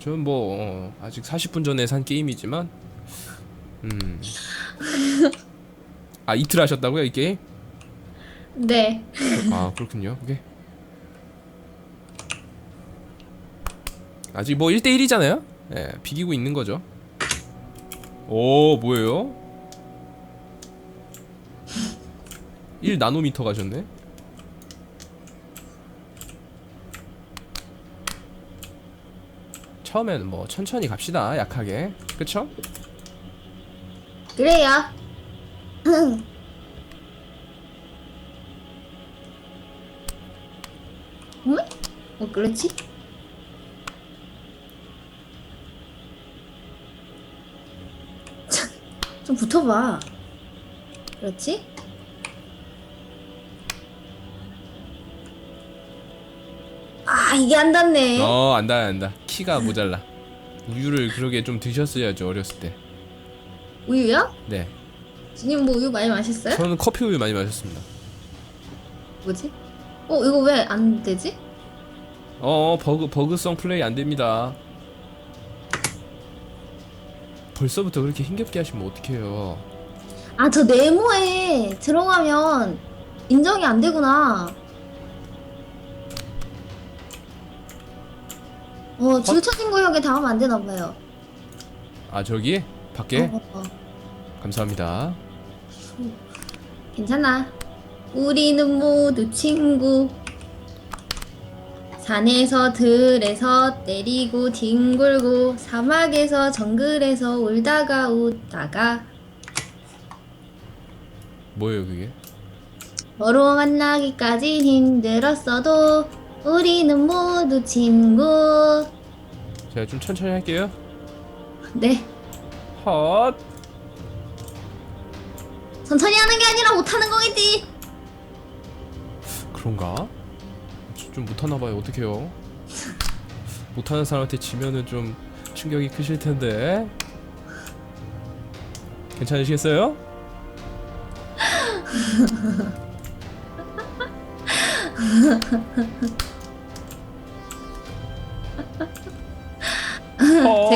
저는 뭐 어, 아직 40분 전에 산 게임이지만 음. 아 이틀 하셨다고요 이 게임? 네. 아 그렇군요. 오케이. 아직 뭐 1대1이잖아요? 예, 비기고 있는 거죠. 오, 뭐예요? 1 나노미터 가셨네? 처음에는 뭐 천천히 갑시다, 약하게. 그쵸? 그래요. 응? 뭐 그렇지? 참, 좀 붙어봐. 그렇지? 아 이게 안 닿네. 어, 안다, 안다. 키가 모자라. 우유를 그러게 좀 드셨어야죠, 어렸을 때. 우유요? 네. 주님 뭐 우유 많이 마셨어요? 저는 커피 우유 많이 마셨습니다. 뭐지? 어 이거 왜 안 되지? 어 버그 버그성 플레이 안 됩니다. 벌써부터 그렇게 힘겹게 하시면 어떡해요? 아 저 네모에 들어가면 인정이 안 되구나. 어, 줄 쳐진 구역에 닿으면 안 되나 봐요. 아 저기 밖에 어, 어, 어. 감사합니다. 괜찮아. 우리는 모두 친구. 산에서 들에서 때리고 뒹굴고 사막에서 정글에서 울다가 웃다가 뭐예요 그게? 서로 만나기까지 힘들었어도 우리는 모두 친구. 제가 좀 천천히 할게요. 네. 헛. 천천히 하는 게 아니라 못하는 거겠지. 그런가? 저- 좀 못하나 봐요. 어떡해요? 못하는 사람한테 지면은 좀 충격이 크실 텐데. 괜찮으시겠어요?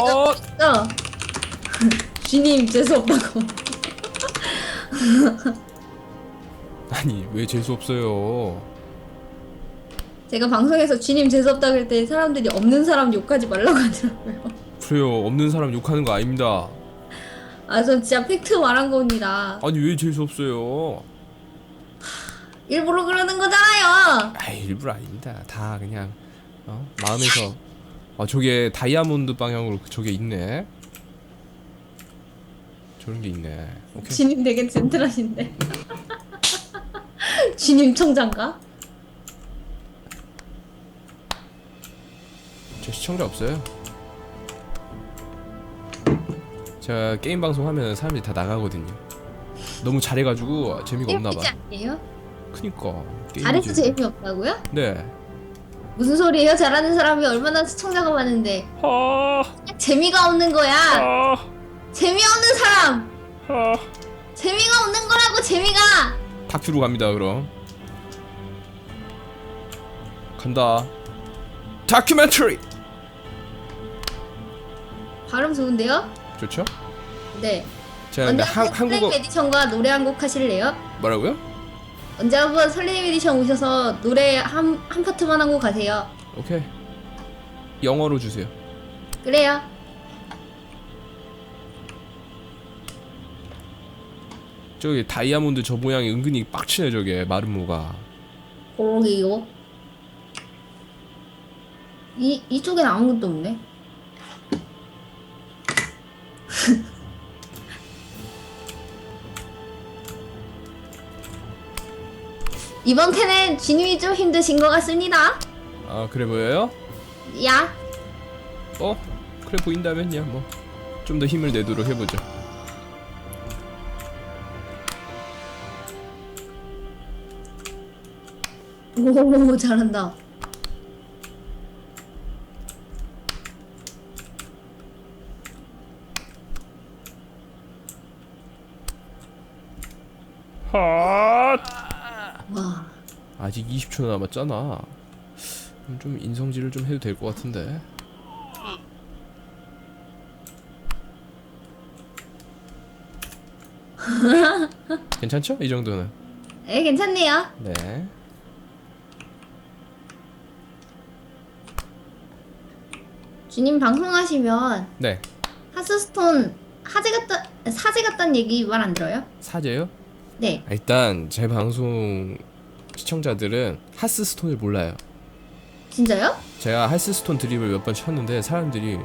헛. 어. 주님 재수 없다고. 아니 왜 재수 없어요? 제가 방송에서 주님 재수 없다 그럴 때 사람들이 없는 사람 욕하지 말라고 하더라고요. 그래요 없는 사람 욕하는 거 아닙니다. 아, 전 진짜 팩트 말한 겁니다. 아니 왜 재수 없어요? 일부러 그러는 거잖아요. 아 일부러 아닙니다. 다 그냥 어? 마음에서 아 저게 다이아몬드 방향으로 저게 있네. 저런 게 있네. 오케이. 주님 되게 젠틀하신데. 주님 청장가? 저 시청자 없어요. 제가 게임 방송 하면 사람들이 다 나가거든요. 너무 잘해가지고 재미가 없나 봐. 재밌지 아니에요? 크니까. 게임이지. 잘해서 재미없다고요? 네. 무슨 소리예요? 잘하는 사람이 얼마나 시청자가 많은데 하. 재미가 없는 거야. 하. 재미없는 사람. 하. 재미가 없는 거라고 재미가. 다큐로 갑니다 그럼 간다 다큐멘터리 발음 좋은데요? 좋죠? 네. 제가 근데 한, 한국어 에디션과 노래 한 곡 하실래요? 뭐라고요? 언제 한번 설레임 에디션 오셔서 노래 한, 한 파트만 하고 가세요. 오케이 영어로 주세요 그래요. 저기 다이아몬드 저 모양이 은근히 빡치네 저게 마름모가 그러게요. 이, 이쪽엔 아무것도 없네. 이번 캔은 진님이 좀 힘드신 것 같습니다. 아 그래 보여요? 야, 어? 그래 보인다면야 뭐좀 더 힘을 내도록 해보죠 오 잘한다. 핫 와, 아직 20초 남았잖아 좀 인성질을 좀 해도 될 것 같은데 괜찮죠? 이 정도는 예, 괜찮네요. 네 주님 방송하시면 네. 하스스톤 하재 같다 사재 같다는 얘기 말 안 들어요? 사제요? 네. 아, 일단 제 방송 시청자들은 하스스톤을 몰라요. 진짜요? 제가 하스스톤 드립을 몇 번 쳤는데 사람들이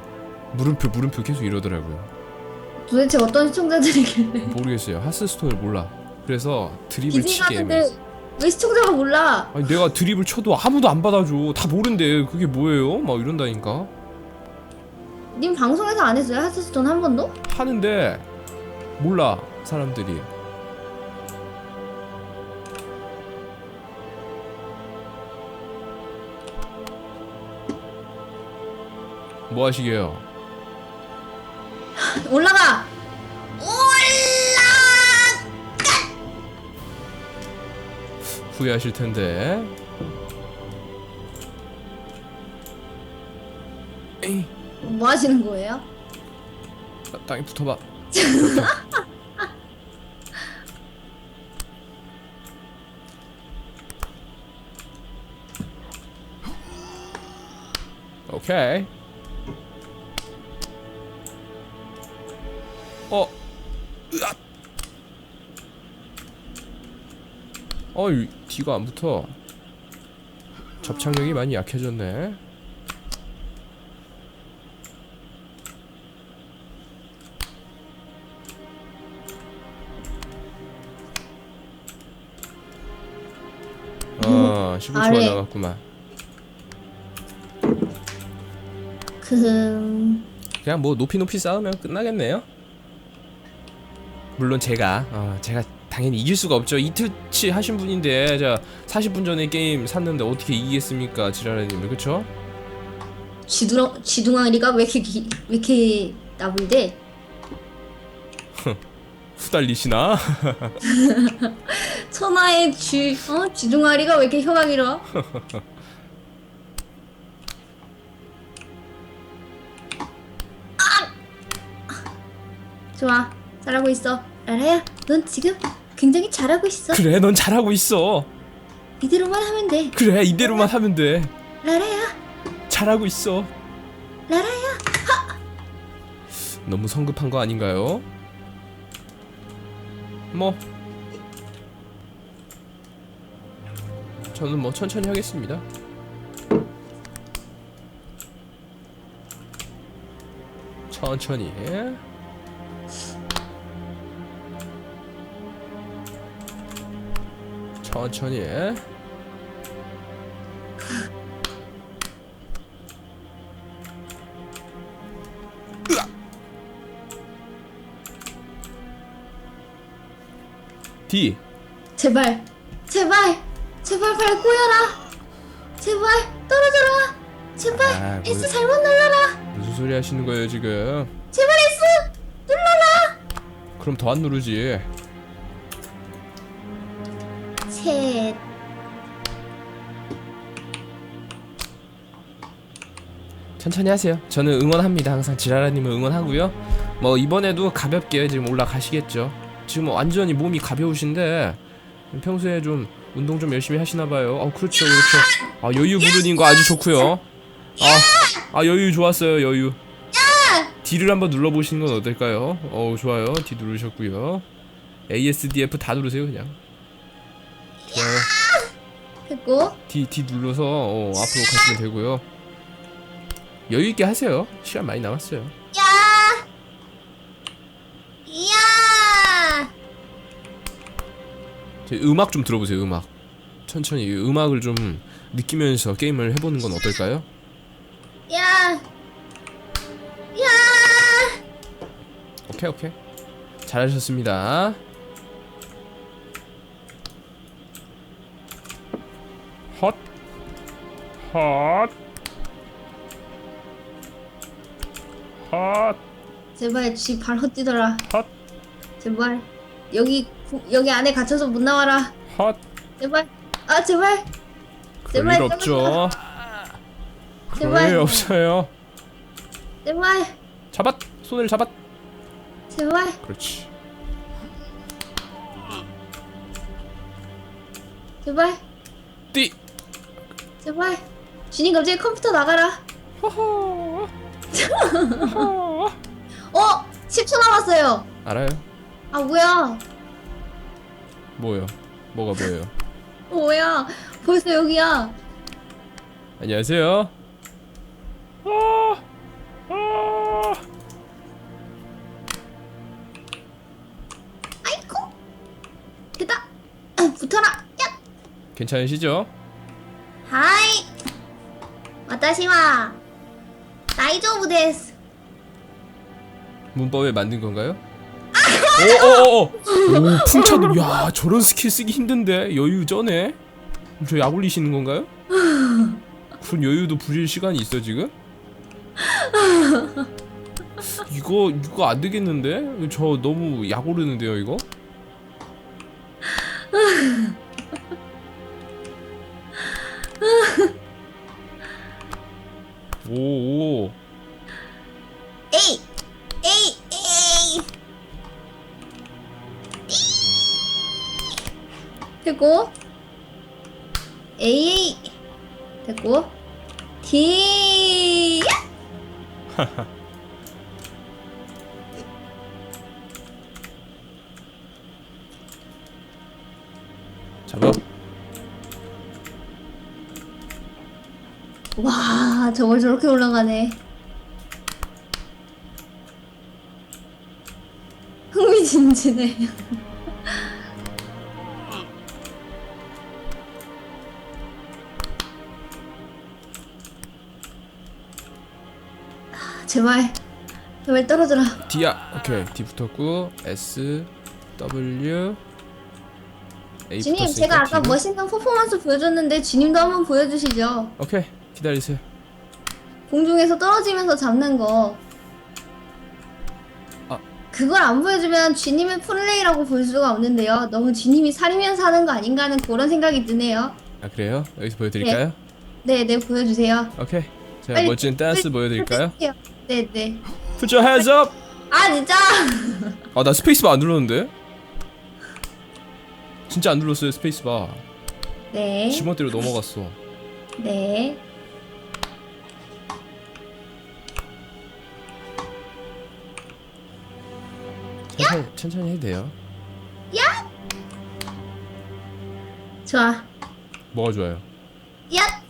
물음표 물음표 계속 이러더라고요. 도대체 어떤 시청자들이길래 모르겠어요. 하스스톤을 몰라. 그래서 드립을 치게 해. 비즈가는데 왜 시청자가 몰라? 아니 내가 드립을 쳐도 아무도 안 받아줘. 다 모른대. 그게 뭐예요? 막 이런다니까. 님 방송에서 안 했어요? 하스스톤 한 번도? 하는데 몰라 사람들이. 뭐 하시게요? 올라가! 올라! 후회하실 텐데. 에이, 뭐 하시는 거예요? 나- 땅에 붙어봐. 오케이. 어. 으악. 어이 뒤가 안 붙어. 접착력이 많이 약해졌네. 어, 15초가 아래. 남았구만. 그 그냥 뭐 높이 높이 싸우면 끝나겠네요. 물론 제가 어, 제가 당연히 이길 수가 없죠. 이틀치 하신 분인데 제가 40분 전에 게임 샀는데 어떻게 이기겠습니까, 지라라님을 그쵸? 쥐둥 쥐둥아리가 왜 이렇게 기, 왜 이렇게 나불대? 후달리시나? 천하의 쥐 어? 쥐둥아리가 왜 이렇게 혀가 길어? 아! 좋아 잘하고 있어 라라야 넌 지금 굉장히 잘하고 있어 그래, 넌 잘하고 있어. 이대로만 하면 돼 그래, 이대로만 하면 돼. 라라야 잘하고 있어. 라라야 너무 성급한 거 아닌가요? 뭐 저는 뭐 천천히 하겠습니다. 천천히. 천천히. D. 제발 제발 제발 발 꼬여라 제발 떨어져라 제발 아, S 뭘- 잘못 눌러라 무슨 소리 하시는 거예요 지금? 제발 S 눌러라 그럼 더 안 누르지. 셋 천천히 하세요. 저는 응원합니다. 항상 지라라님을 응원하고요. 뭐 이번에도 가볍게 지금 올라가시겠죠. 지금 완전히 몸이 가벼우신데 평소에 좀 운동 좀 열심히 하시나 봐요. 어 그렇죠 그렇죠. 아 여유 부르는 거 아주 좋고요. 아, 아 여유 좋았어요 여유. D를 한번 눌러 보시는 건 어떨까요? 어 좋아요. D 누르셨고요. ASDF 다 누르세요 그냥. 좋아요. 됐고 D D 눌러서 어, 앞으로 가시면 되고요. 여유 있게 하세요. 시간 많이 남았어요. 야! 야! 제 음악 좀 들어보세요. 음악. 천천히 이 음악을 좀 느끼면서 게임을 해보는 건 어떨까요? 야! 야! 오케이 오케이. 잘하셨습니다. 헛. 헛. 헛. 제발 쥐 발 헛뛰더라. 헛. 제발 여기 여기 안에 갇혀서 못 나와라. 헛. 제발 아 제발 제발 별일 없죠. 제발. 없어요. 제발 잡았. 손을 잡았. 제발 그렇지. 제발 제발 주님 갑자기 컴퓨터 나가라. 어 10초 남았어요 알아요? 아 뭐야 뭐요? 뭐가 뭐예요? 어, 뭐야 벌써 여기야 안녕하세요. 아, 아. 아이코 됐다 아, 붙어라 야 괜찮으시죠? 하이 私は大丈夫です 문법에 만든 건가요? 오오오 오 풍차들 야 저런 스킬 쓰기 힘든데 여유 쩌네 저 약 올리시는 건가요? 그런 여유도 부릴 시간이 있어 지금? 이거 이거 안 되겠는데? 저 너무 약 오르는데요 이거? 됐고 에이 됐고 디 잡아 와 저걸 저렇게 올라가네. 흥미진진해 제발 제발 떨어져라 D야 오케이 D 붙었고 S W A 주님 붙었으니까 제가 아까 D는- 멋있는 퍼포먼스 보여줬는데 주님도 한번 보여주시죠 오케이 기다리세요 공중에서 떨어지면서 잡는 거. 아. 그걸 안 보여주면 쥐님의 플레이라고 볼 수가 없는데요. 너무 쥐님이 살이면서 하는 거 아닌가 하는 그런 생각이 드네요. 아 그래요? 여기서 보여드릴까요? 네, 네, 보여주세요. 오케이 제가 빨리 멋진 댄스 플- 보여드릴까요? 플레이해요. 네, 네. Put your hands up! 아, 진짜? 아 나 스페이스바 안 눌렀는데? 진짜 안 눌렀어요 스페이스바 네, 지멋대로 넘어갔어 네. 천천히, 천천히 해도 돼요 좋아. 뭐가 좋아요? 야!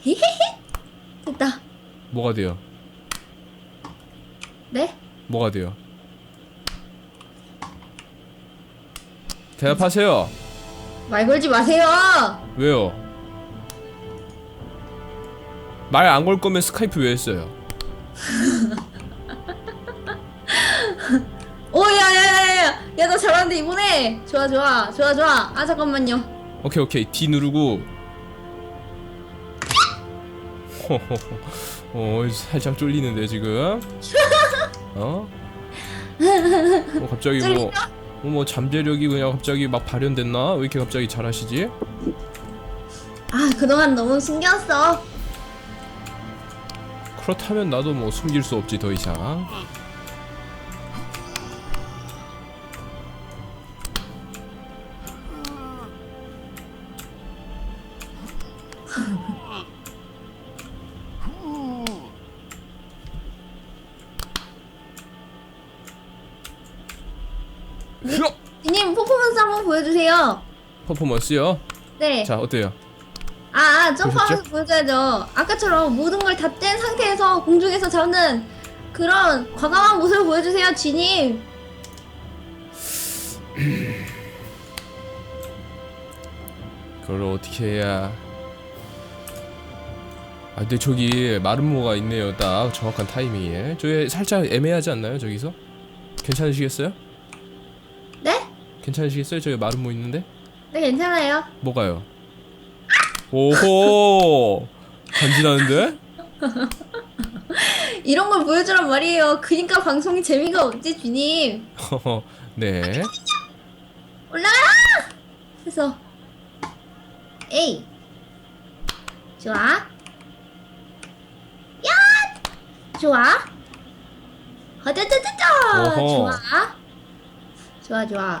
히히히! 됐다. 뭐가 돼요? 네? 뭐가 돼요? 대답하세요 말 걸지 마세요! 왜요? 말 안 걸 거면 스카이프 왜 했어요? 오, 야, 야, 야, 야, 야, 야, 너 잘하는데, 이번에! 좋아, 좋아, 좋아, 좋아. 아, 잠깐만요. 오케이 오케이 D 누르고 어 살짝 쫄리는데 지금 어? 어 갑자기 뭐, 쫄리죠? 어, 뭐 잠재력이 그냥 갑자기 막 발현됐나? 왜 이렇게 갑자기 잘하시지? 아, 그동안 너무 숨겼어. 그렇다면 나도 뭐 숨길 수 없지 더 이상 퍼포먼스요? 네. 자 어때요? 아, 아 점프하면서 보여줘야죠. 아까처럼 모든 걸 다 뗀 상태에서 공중에서 잡는 그런 과감한 모습을 보여주세요, 쥐님. 그걸 어떻게 해야 아 근데 저기 마름모가 있네요 딱 정확한 타이밍에 저기 살짝 애매하지 않나요 저기서? 괜찮으시겠어요? 네? 괜찮으시겠어요? 저기 마름모 있는데? 네, 괜찮아요. 뭐가요? 오호 간지나는데? 이런 걸 보여주란 말이에요. 그니까 방송이 재미가 없지. 허허 네 올라가라! 그래서 에이 좋아 야 좋아 어허. 좋아 좋아 좋아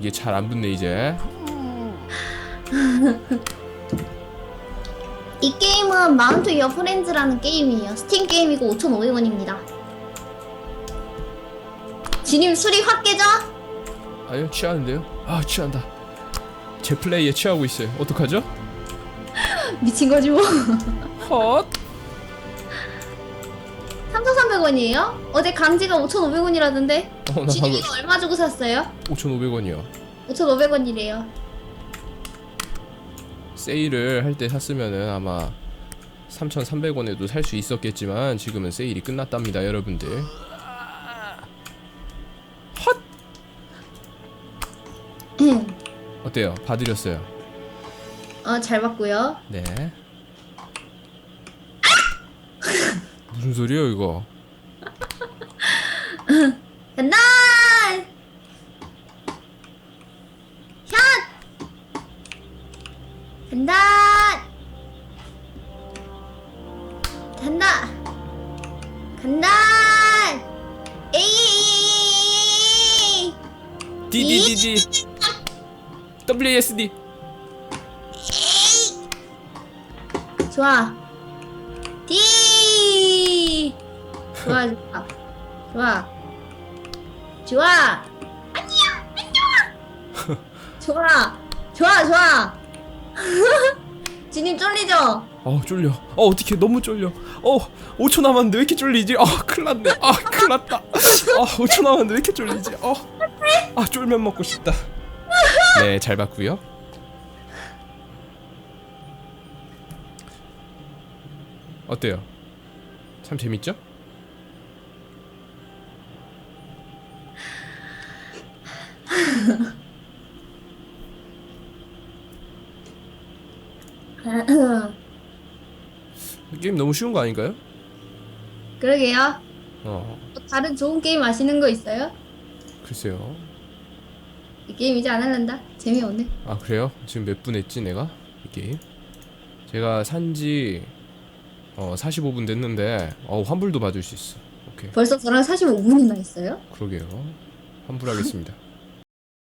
이게 잘 안 붙네 이제 이 게임은 마운트 유어 프렌즈라는 게임이에요 스팀 게임이고 5,500원입니다 지님 술이 확 깨져? 아유 취하는데요? 아 취한다 제 플레이에 취하고 있어요 어떡하죠? 미친 거지 뭐 헛 3,300원이에요? 어제 강지가 5,500원이라던데 어, 나 방금 이거 얼마 주고 샀어요? 5,500원이요. 5,500원이래요. 세일을 할 때 샀으면은 아마 3,300원에도 살 수 있었겠지만 지금은 세일이 끝났답니다 여러분들. 어때요? 봐드렸어요? 어, 잘 봤고요. 네. 무슨 소리예요 이거 간다! 샷! 간다! 간다! 간다! 에이! DDDD WASD 좋아. D! 좋아, 좋아. 좋아. 좋아. 안녕! 안녕! 좋아. 좋아, 좋아. 지님 쫄리죠? 어 쫄려 어 어떻게 너무 쫄려 어 5초 남았는데 왜 이렇게 쫄리지 아 큰일 났네 아 큰일 났다 아 5초 남았는데 왜 이렇게 쫄리지 어 아 쫄면 먹고 싶다 네 잘 봤고요 어때요 참 재밌죠 게임 너무 쉬운 거 아닌가요 그러게요. 어 또 다른 좋은 게임 아시는 거 있어요? 글쎄요 이 게임 이제 안 할란다. 재미없네. 아 그래요? 지금 몇 분 했지 내가 이 게임? 제가 산지 어 45분 됐는데 어 환불도 받을 수 있어. 오케이 벌써 저랑 45분이나 했어요? 그러게요 환불하겠습니다.